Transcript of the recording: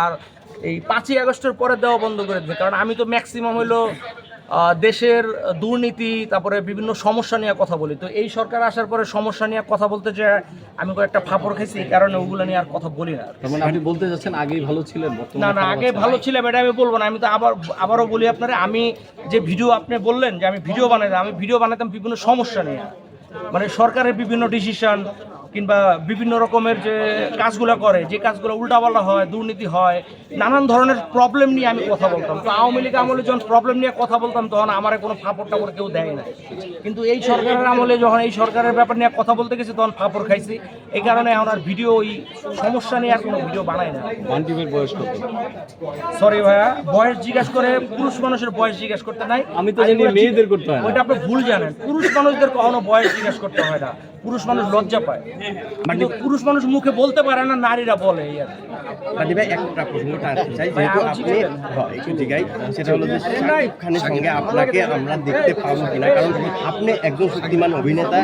আর এই পাঁচই আগস্টের পরে দেওয়া বন্ধ করে দিয়েছে। কারণ আমি তো ম্যাক্সিমাম হলো দেশের দুর্নীতি তারপরে বিভিন্ন সমস্যা নিয়ে কথা বলি। তো এই সরকার আসার পরে সমস্যা নিয়ে কথা বলতে যে আমি কয়েকটা ফাপড় খাইছি এই কারণে ওগুলো নিয়ে আর কথা বলি না মানে আপনি বলতে যাচ্ছেন আগেই ভালো ছিলেন না না আগে ভালো ছিলাম এটা আমি বলব না। আমি তো আবার আবারও বলি আপনারা আমি যে ভিডিও আপনি বললেন যে আমি ভিডিও বানাইতাম আমি ভিডিও বানাতাম বিভিন্ন সমস্যা নিয়ে। মানে সরকারের বিভিন্ন ডিসিশন কিংবা বিভিন্ন রকমের যে কাজগুলো করে যে কাজগুলো উল্টাপাল্টা হয় দুর্নীতি হয় নানান ধরনের প্রবলেম নিয়ে আমি কথা বলতাম। তো আওয়ামী লীগ আমলে যখন প্রবলেম নিয়ে কথা বলতাম তখন আমার কোনো ফাপড় টাপড় কেউ দেয় না কিন্তু এই সরকারের আমলে যখন এই সরকারের ব্যাপার নিয়ে কথা বলতে গেছি তখন ফাপড় খাইছি। এই কারণে এখন আর ভিডিও ওই সমস্যা নিয়ে আর কোনো ভিডিও বানায় না। বয়স কত? সরি ভাইয়া বয়স জিজ্ঞেস করে পুরুষ মানুষের বয়স জিজ্ঞেস করতে নাই। আমি তো জানি মেয়েদের করতে হয়। ওইটা আপনি ভুল জানেন। পুরুষ মানুষদের কখনো বয়স জিজ্ঞেস করতে হয় না। পুরুষ মানুষ লজ্জা পায়। মানে পুরুষ মানুষ মুখে বলতে পারে না নারীরা বলে এই আর বাদি ভাই একটা প্রসঙ্গটা আসতে চাই যেহেতু আপনি হ্যাঁ, একটু জিগাই। সেটা হলো যে শাকিব খানের সঙ্গে আপনাকে আমরা দেখতে পাবো কিনা? কারণ আপনি একজন শক্তিমান অভিনেতা।